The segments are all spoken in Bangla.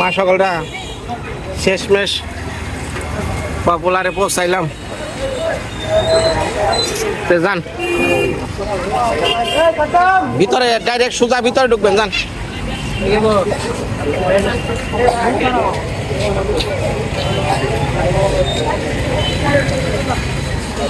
মা সকলটা শেষমেশ পপুলারে পৌঁছাইলাম। যান। ভিতরে ডাইরেক্ট সোজা ভিতরে ঢুকবেন যান।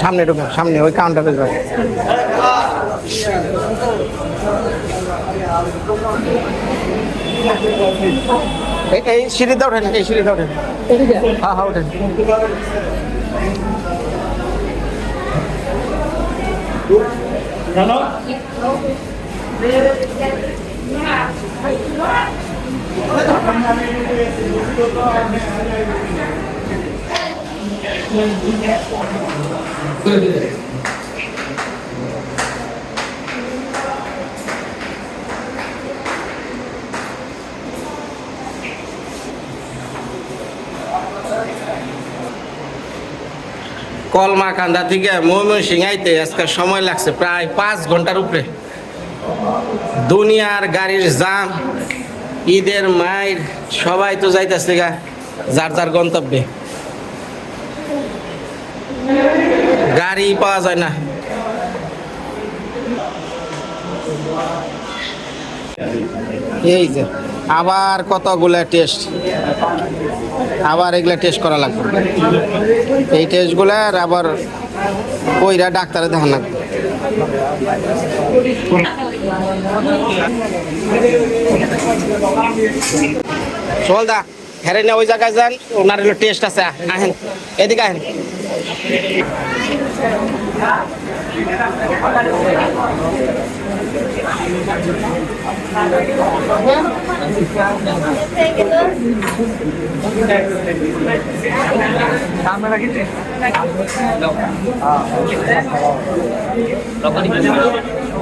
সামনে ঢুকেন সামনে, ওই কাউন্টারে এই- এই সিঁড়িতে ওঠেন এই সিঁড়িতে ওঠেন হ্যাঁ হ্যাঁ ওঠেন। কলমাকান্দা থেকে ময়মনসিং আইতে আজকে সময় লাগছে প্রায় পাঁচ ঘণ্টার উপরে। দুনিয়ার গাড়ির জাম ঈদের মায়ের সবাই তো যাইতেছে গা, যার যার গন্তব্যে। গাড়ি পাওয়া যায় না। এই যে, আবার কতগুলা টেস্ট আবার এগুলা টেস্ট করা লাগবে। এই টেস্টগুলার আবার ওইরা ডাক্তারে দেখান লাগবে। চল দা হেরে ওই জায়গায় যান ওনার হলো টেস্ট আছে আহেন এদিকে আহেন।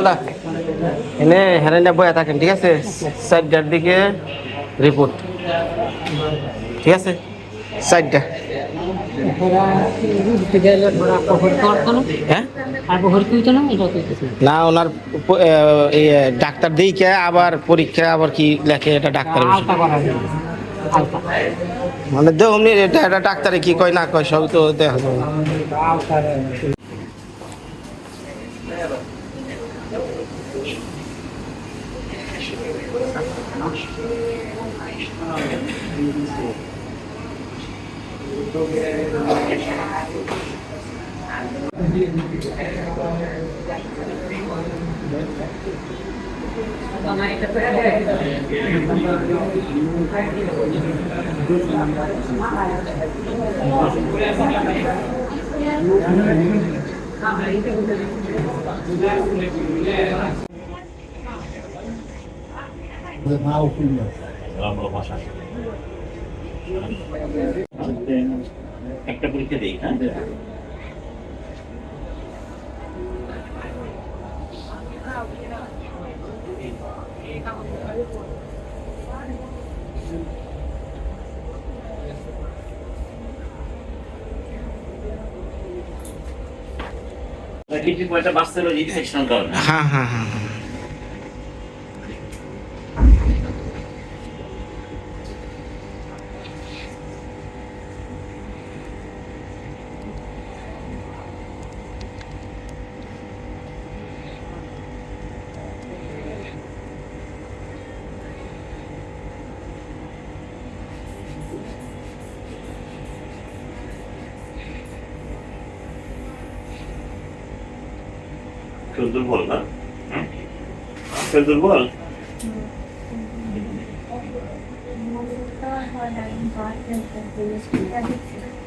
দা এনে হেরে না বয়া থাকেন ঠিক আছে? সাইডটার দিকে রিপোর্ট ঠিক আছে? সাইডটা হ্যাঁ? না ওনার ডাক্তার দিকে আবার পরীক্ষা আবার কি লেখে এটা ডাক্তার মানে দেখুন এটা এটা ডাক্তারে কি কয় না কয় সব তো দেখা mau punya. Dalam rumah. একটা পরীক্ষা দিই হ্যাঁ? ইনফেকশন কারণে হ্যাঁ হ্যাঁ হ্যাঁ। শরীর দুর্বল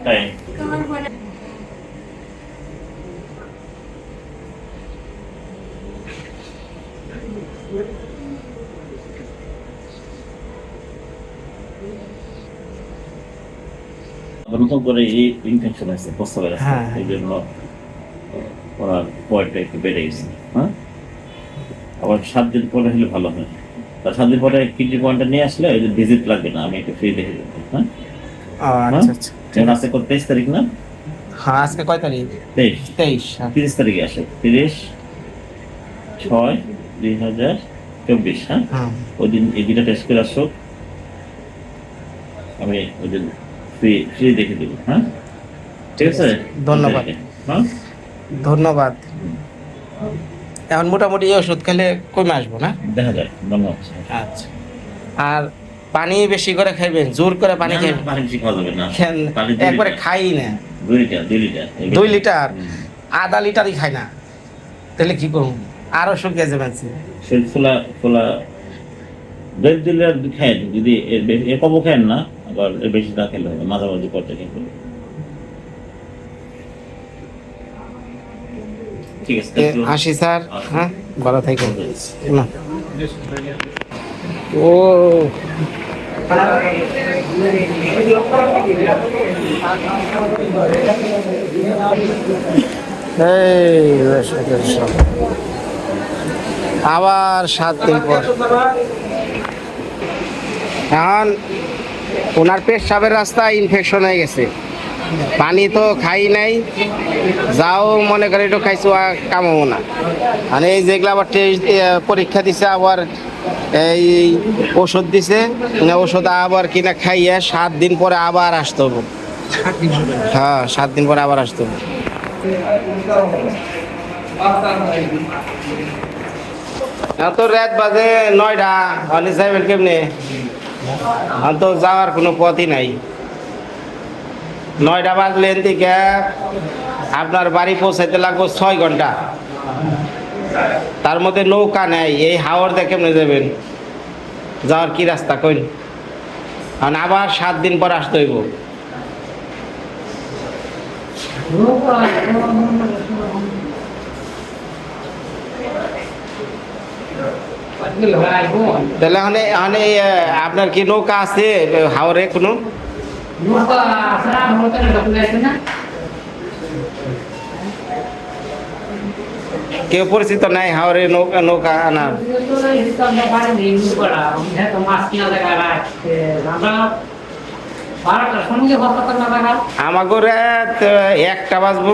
তাই? নতুন করে এই ইনফেকশন আছে প্রস্তাবের আছে হ্যাঁ। এই জন্য ওনার পয়েন্টটা একটু বেড়ে গেছে। হ্যাঁ? আবার সাত দিন পরে হলে ভালো হয়। তা সাত দিন পরে কিডনি পয়েন্টটা নিয়ে আসলে ওই যে ভিজিট লাগবে না আমি একটু ফ্রি দেখে দেবো হ্যাঁ? আচ্ছা আচ্ছা যেমন আছে। কত তেইশ তারিখ না? হ্যাঁ আজকে কয় তারিখ? তেইশ। তেইশ হ্যাঁ। তিরিশ তারিখে আসে তিরিশ ছয় দুই হাজার চব্বিশ হ্যাঁ? ওই দিন এই দুটা টেস্ট করে আসো আমি ওই দিন ফ্রি ফ্রি দেখে দেবো হ্যাঁ? ঠিক আছে? ধন্যবাদ। হ্যাঁ? ধন্যবাদ। এখন মোটামুটি এই ওষুধ খেলে কমে আসব না? দেখা যায় আচ্ছা। আর পানি বেশি করে খাইবেন জোর করে পানি খাইবেন? দুই একবারে লিটার। খাই না। দুই লিটার দুই লিটার। দুই লিটার। আধা লিটারই খাই না। তাহলে কি করুন আরও শুকিয়ে যাবেন ফোলা ফোলা দেড় দিলে আর খায় যদি এর বেশি এর না আবার বেশি না খেলে হবে মাঝামাঝি পর্যায়ে খেতে হবে ঠিক আছে thank you. আসি স্যার হ্যাঁ ভালো থাকেন। না। ও। আবার সাত দিন পর। এখন ওনার পেট পেশাবের রাস্তা ইনফেকশন হয়ে গেছে। পানি তো খাই নাই, যাও মনে করে একটু খাইছো, আর কামাবো না। মানে এই যেগুলো আবার টেস্ট পরীক্ষা দিছে, আবার এই ওষুধ দিছে মানে ওষুধ আবার কিনা খাইয়ে সাত দিন পরে আবার আসতে হবে। হ্যাঁ সাত দিন পরে আবার আসতে হবে। এখন তো রাত বাজে নয়টা অলি সাহেবের কেমনে? তো যাওয়ার কোনো পথই নাই। নয়টা বাজলেন থেকে আপনার বাড়ি পৌঁছাইতে লাগবো ছয় ঘণ্টা। তার মধ্যে নৌকা নেই, এই হাওর দেখে কেমনে যাবেন? যাওয়ার কি রাস্তা কইন? কারণ আবার সাত দিন পর আসতে হইব। তাহলে মানে মানে আপনার কি নৌকা আছে হাওরে কোনো? কেউ পরিচিত নাই হাওরে নৌকা নৌকা আনার আমাকে রাত একটা বাজবো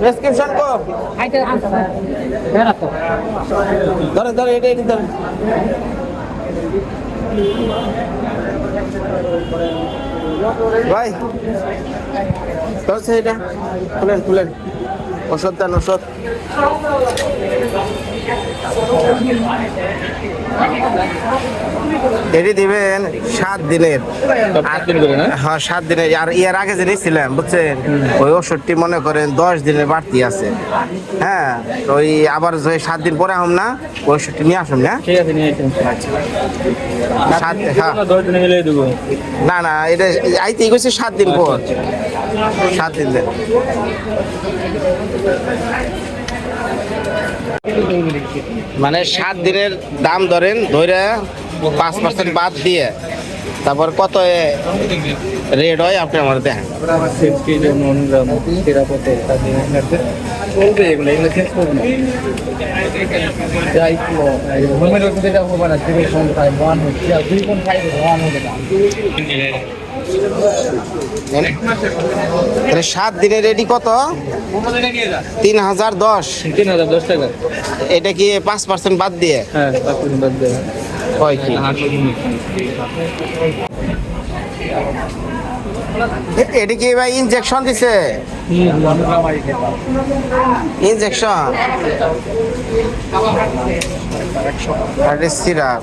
প্রেসক্রিপশন কো ধরে ধরে এটা এটা ধরে ভাই ধরছে এটা। খুলেন খুলেন। ওষুধ দেন ওষুধ। এটি দিবেন সাত দিনের? হ্যাঁ সাত দিনের। আর এর আগে যে নিয়েছিলাম বুঝছেন? ওই ওষুধটি মনে করেন দশ দিনের বাড়তি আছে। হ্যাঁ তো ওই আবার যে সাত দিন পরে আহম না ওই ওষুধটি নিয়ে আসুন না? ঠিক আছে নিয়ে সাত হ্যাঁ। না না এটা আইতে গেছে সাত দিন পর। সাত দিন দেন মানে সাত দিনের দাম ধরেন ধরে পাঁচ পার্সেন্ট বাদ দিয়ে, তারপর কত রেট হয় আপনি আমার দেখেন। তাহলে সাত দিনের রেডি কত? তিন হাজার দশ। তিন হাজার দশ টাকা। এটা কি পাঁচ পার্সেন্ট বাদ দিয়ে? হ্যাঁ পাঁচ পার্সেন্ট বাদ দেবে হয় কি? এটা কি ভাই ইনজেকশন দিছে? ইনজেকশন সিরাপ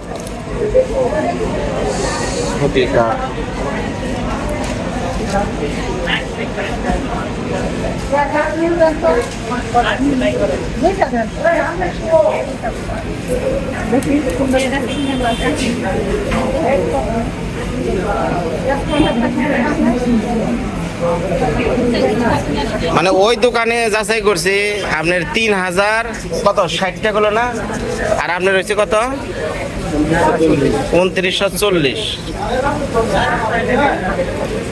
মানে ওই দোকানে যাচাই করছি, আপনার তিন হাজার কত? ষাট টাকা হলো না? আর আপনার রয়েছে কত? উনত্রিশশো চল্লিশ।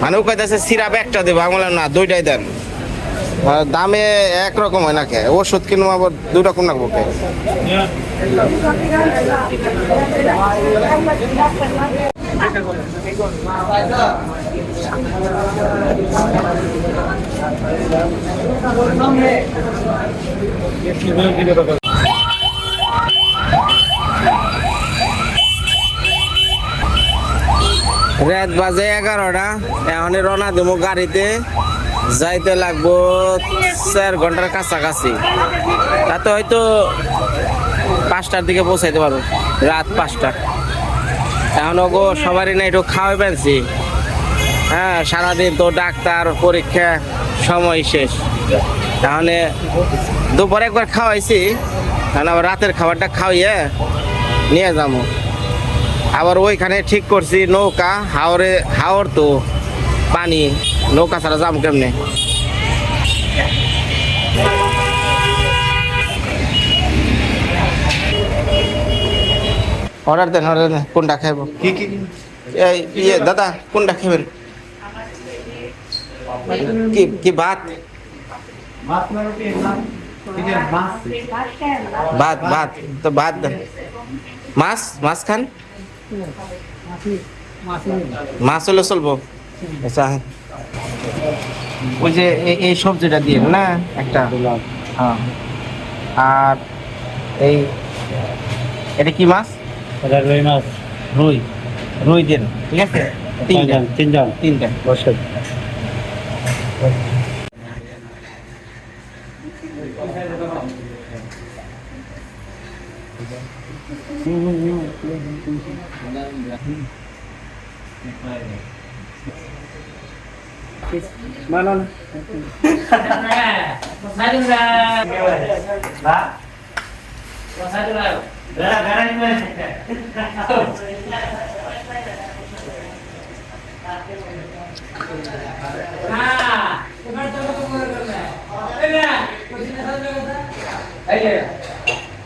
মানে ও কইতাছে, সিরাপ একটা দেবো, আমি না, দুইটাই দেন। দামে একরকম হয় না কে? ওষুধ কিনবো আবার দুই রকম রাখব কে? রাত বাজে এগারোটা। এখন রওনা দেবো গাড়িতে। যাইতে লাগবো চার ঘণ্টার কাছাকাছি। তাতে হয়তো পাঁচটার দিকে পৌঁছাইতে পারব। রাত পাঁচটা। এখন ওগো সবারই না একটু খাওয়াই পেয়েছি হ্যাঁ সারাদিন তো ডাক্তার, পরীক্ষা, সময় শেষ। তাহলে দুপুরে একবার খাওয়াইছি। তাহলে আবার রাতের খাবারটা খাওয়াইয়ে নিয়ে যাব আবার ওইখানে ঠিক করছি নৌকা হাওরে হাওর তো পানি নৌকা ছাড়া যাব কেমনে? অর্ডার দেন অর্ডার দেন কোনটা খাইব? কি কি? এই ইয়ে দাদা কোনটা খাবেন কি কি ভাত? ভাত ভাত তো ভাত দেন। মাছ মাছ খান? মাছ হলে চলবো আচ্ছা। ওই যে এই সবজিটা দিয়ে না? একটা। হ্যাঁ। আর এই এটা কি মাছ? এটা রুই মাছ। রুই। রুই দিন ঠিক আছে? তিনটা। তিনজন তিনটা। বসে। খাবার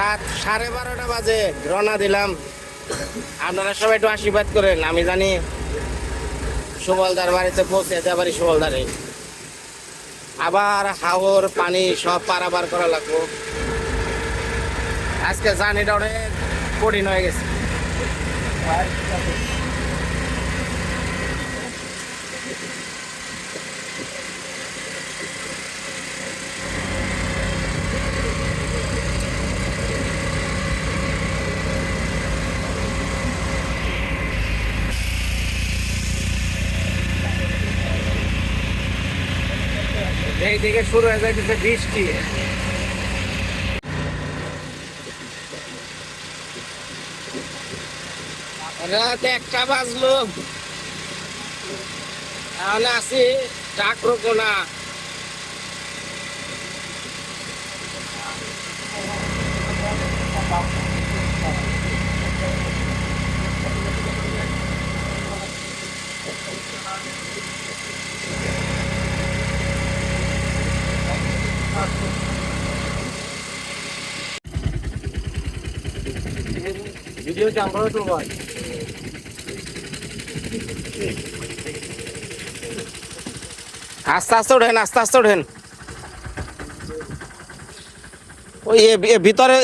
রাত সাড়ে বারোটা বাজে, রওনা দিলাম। আপনারা সবাই একটু আশীর্বাদ করেন, আমি জানি সুবলদার বাড়িতে পৌঁছে যেতে পারি সুবলদারে। আবার হাওর, পানি সব পারাবার করা লাগবো। আজকে জার্নিটা অনেক কঠিন হয়ে গেছে। শুরু হয়ে যাইতেছে বৃষ্টি। রাত একটা বাজলো। তাহলে ডাকরো কোনা ভিডিও জানব তো ভাই আস্তে আস্তে ওঠেন আস্তে আস্তে ওঠেন। ওই ভিতরে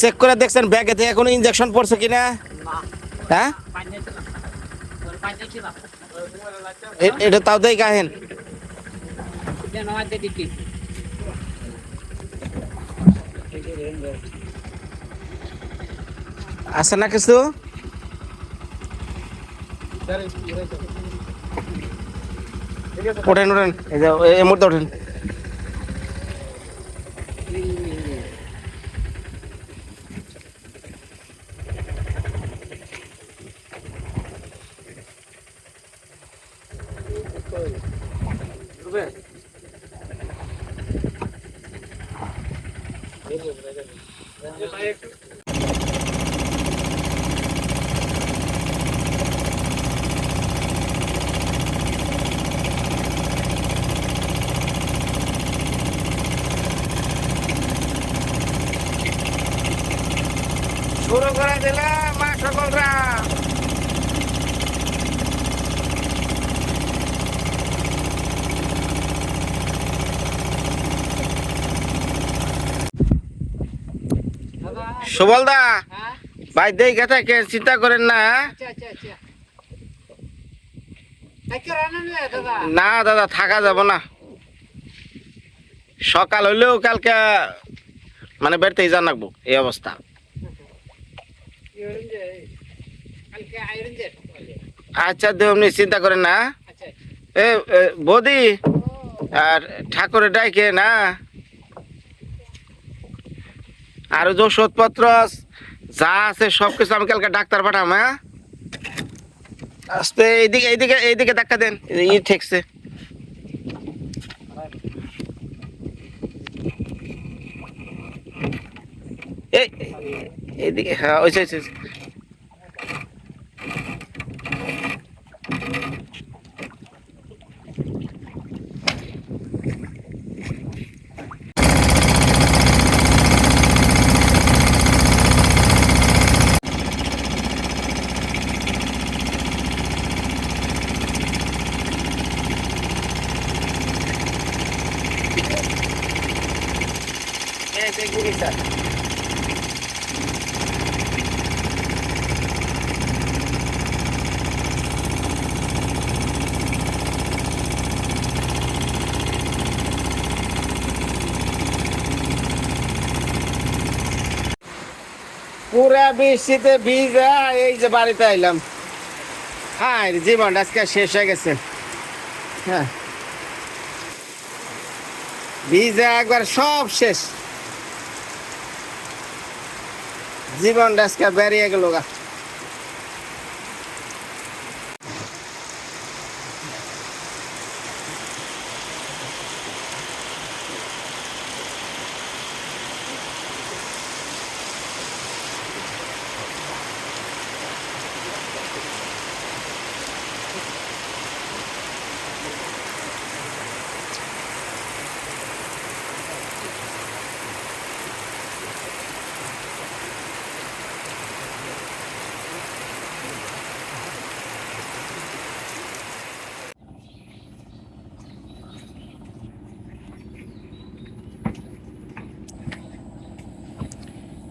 চেক করে দেখছেন ব্যাগে থেকে কোনো ইঞ্জেকশন পড়ছে কিনা? হ্যাঁ? এটা তাও দেই কাহেন আছে না কিছু? ওঠেন ওঠেন এই যে এই মুহূর্তে ওঠেন শুরু করে দিলাম মা সকলরা সুবলদা ভাই দেই গেছে কে চিন্তা করেন না না দাদা থাকা যাব না। সকাল হইলেও কালকে মানে বেড়তেই জান রাখব এই অবস্থা। আচ্ছা দেব আপনি চিন্তা করেন না। এ, বৌদি আর ঠাকুরের ডাইকে না? আর যে ওষুধপত্র যা আছে সব কিছু আমি কালকে ডাক্তার পাঠাম হ্যাঁ? আস্তে, এইদিকে এইদিকে এইদিকে দেখা দেন। ই ঠেকছে। এই এইদিকে হ্যাঁ ওইসে পুরা বৃষ্টিতে ভিজা, এই যে বাড়িতে আইলাম। হ্যাঁ জীবন আজকে শেষ হয়ে গেছে। হ্যাঁ। ভিজা একবার সব শেষ। জীবন আজকে বেরিয়ে গেল গা।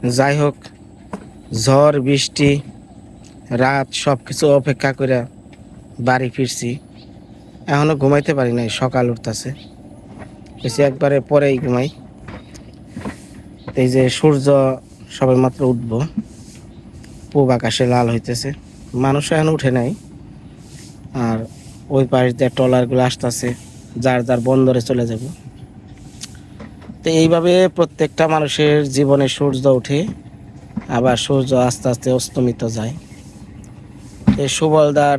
যাই হোক ঝড়, বৃষ্টি, রাত সব কিছু অপেক্ষা করে বাড়ি ফিরছি। এখনও ঘুমাইতে পারি নাই, সকাল উঠতেছে। বেশি একবারে পরেই ঘুমাই। এই যে সূর্য সবে মাত্র উঠবো, পূব আকাশে লাল হইতেছে। মানুষ এখন উঠে নাই। আর ওই পাশ দিয়ে ট্রলারগুলো আসতেছে, যার যার বন্দরে চলে যাব। তো এইভাবে প্রত্যেকটা মানুষের জীবনে সূর্য ওঠে, আবার সূর্য আস্তে আস্তে অস্তমিত যায়। এই সুবলদার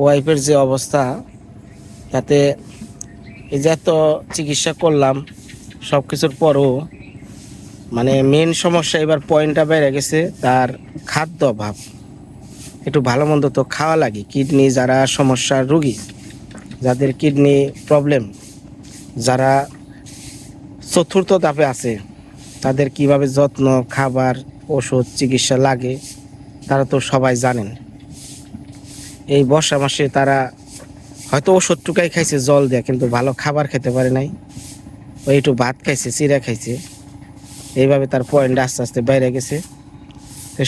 ওয়াইফের যে অবস্থা, তাতে এই যে এত চিকিৎসা করলাম সব কিছুর পরও মানে মেন সমস্যা এবার পয়েন্টটা বেড়ে গেছে তার খাদ্য অভাব। একটু ভালো মন্দ তো খাওয়া লাগে। কিডনি যারা সমস্যার রুগী, যাদের কিডনি প্রবলেম যারা চতুর্থ ধাপে আছে। তাদের কীভাবে যত্ন, খাবার, ওষুধ, চিকিৎসা লাগে, তারা তো সবাই জানেন। এই বর্ষা মাসে তারা হয়তো ওষুধ টুকাই খাইছে, জল দেয়া, কিন্তু ভালো খাবার খেতে পারে নাই। ওই একটু ভাত খাইছে চিরা খাইছে। এইভাবে তার পয়েন্ট আস্তে আস্তে বাইরে গেছে।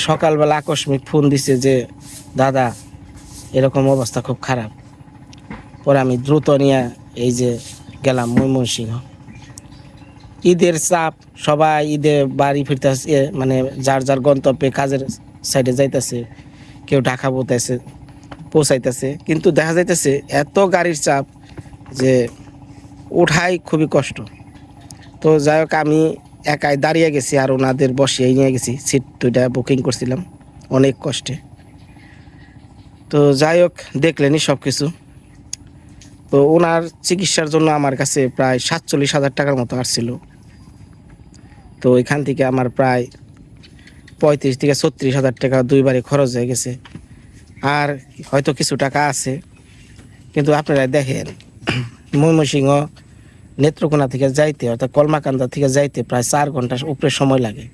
সকালবেলা আকস্মিক ফোন দিছে যে, দাদা, এরকম অবস্থা খুব খারাপ। পরে আমি দ্রুত নিয়ে এই যে গেলাম ময়মনসিংহ। ঈদের চাপ, সবাই ঈদে বাড়ি ফিরতেছে মানে যার যার গন্তব্যে কাজের সাইডে যাইতেছে, কেউ ঢাকা পৌঁছাইছে পৌঁছাইতেছে। কিন্তু দেখা যাইতেছে এত গাড়ির চাপ যে ওঠাই খুবই কষ্ট। তো যাই হোক, আমি একাই দাঁড়িয়ে গেছি আর ওনাদের বসিয়ে নিয়ে গেছি সিট দুইটা বুকিং করছিলাম, অনেক কষ্টে। তো যাই হোক দেখলেনি সব কিছু তো ওনার চিকিৎসার জন্য আমার কাছে প্রায় সাতচল্লিশ হাজার টাকার মতো আসছিল। তো এখান থেকে আমার প্রায় পঁয়ত্রিশ থেকে ছত্রিশ হাজার টাকা দুইবারে খরচ হয়ে গেছে। আর হয়তো কিছু টাকা আছে, কিন্তু আপনারা দেখেন, ময়মনসিংহ নেত্রকোনা থেকে যাইতে, অর্থাৎ কলমাকান্দা থেকে যাইতে প্রায় চার ঘণ্টা উপরে সময় লাগে।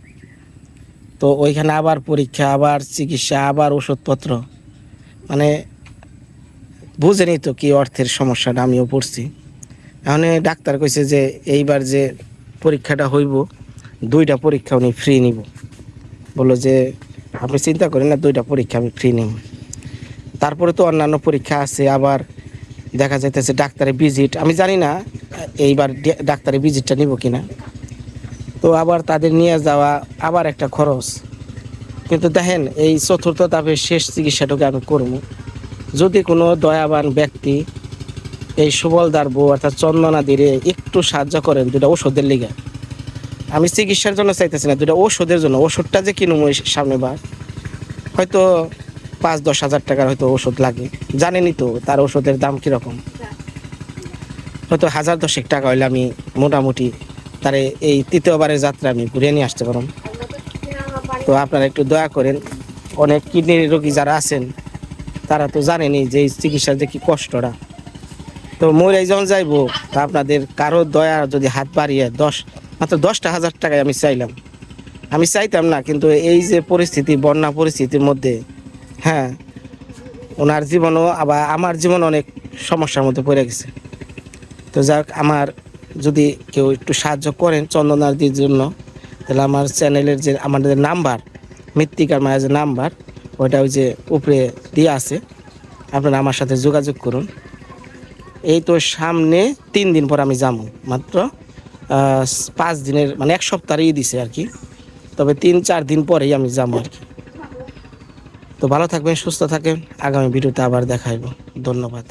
তো ওইখানে আবার পরীক্ষা, আবার চিকিৎসা, আবার ওষুধপত্র। মানে বুঝেনি তো কি অর্থের সমস্যাটা আমিও পড়ছি। এখন ডাক্তার কইছে যে এইবার যে পরীক্ষাটা হইব দুইটা পরীক্ষা উনি ফ্রি নিব। বলল যে, আপনি চিন্তা করেন না, দুইটা পরীক্ষা আমি ফ্রি নিব। তারপরে তো অন্যান্য পরীক্ষা আছে, আবার দেখা যাইতেছে ডাক্তারের ভিজিট আমি জানি না, এইবার ডাক্তারের ভিজিটটা নিব কিনা। তো আবার তাদের নিয়ে যাওয়া আবার একটা খরচ। কিন্তু দেখেন, এই চতুর্থ ধাপের শেষ চিকিৎসাটাকে আমি করব। যদি কোনো দয়াবান ব্যক্তি এই সুবলদার বউ অর্থাৎ চন্দনা দিরে একটু সাহায্য করেন দুটা ওষুধের লিগে। আমি চিকিৎসার জন্য চাইতেছি না দুটা ওষুধের জন্য। ওষুধটা যে কিনুম ওই সামনে বার। হয়তো পাঁচ, দশ হাজার টাকার হয়তো ওষুধ লাগে। জানেনই তো তার ওষুধের দাম কীরকম। হয়তো হাজার দশেক টাকা হইলে আমি মোটামুটি তারে এই তৃতীয়বারের যাত্রা আমি ঘুরিয়ে নিয়ে আসতে পারলাম তো আপনারা একটু দয়া করেন, অনেক কিডনির রোগী যারা আছেন, তারা তো জানেনই যে এই চিকিৎসার যে কি কষ্টটা। তো মরে যখন যাইবো, তা আপনাদের কারও দয়া যদি হাত বাড়িয়ে দশ মাত্র দশটা হাজার টাকায় আমি চাইলাম। আমি চাইতাম না, কিন্তু এই যে পরিস্থিতি, বন্যা পরিস্থিতির মধ্যে হ্যাঁ ওনার জীবনও আবার আমার জীবন অনেক সমস্যার মধ্যে পড়ে গেছে। তো যাক, আমার যদি কেউ একটু সাহায্য করেন চন্দনাদির জন্য, তাহলে আমার চ্যানেলের যে, আমাদের নাম্বার, মৃত্তিকার মায়ের যে নাম্বার, ওইটা ওই যে উপরে দিয়ে আছে, আপনারা আমার সাথে যোগাযোগ করুন। এই তো সামনে তিন দিন পর আমি যাব, মাত্র পাঁচ দিনের মানে এক সপ্তাহেই দিছে আর কি। তবে তিন, চার দিন পরেই আমি যাব আর কি। তো ভালো থাকবেন, সুস্থ থাকেন। আগামী ভিডিওতে আবার দেখাইব ধন্যবাদ।